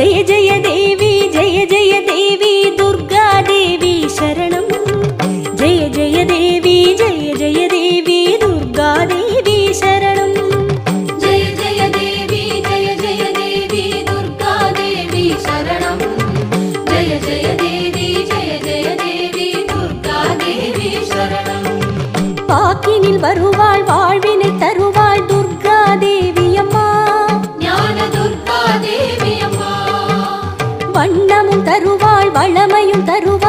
ஜெய ஜெய தேவி ஜெய ஜெய தேவி துர்கா தேவி சரணம். ஜெய ஜெய தேவி ஜெய ஜெய தேவி துர்கா தேவி சரணம். ஜெய ஜெய தேவி ஜெய ஜெய தேவி துர்கா தேவி சரணம். ஜெய ஜெய தேவி ஜெய ஜெய தேவி துர்கா தேவி சரணம். பாக்கினில் வருவாள் வாழ்வினை வண்ணமும் தருவாள் வளமையும் தருவாள்.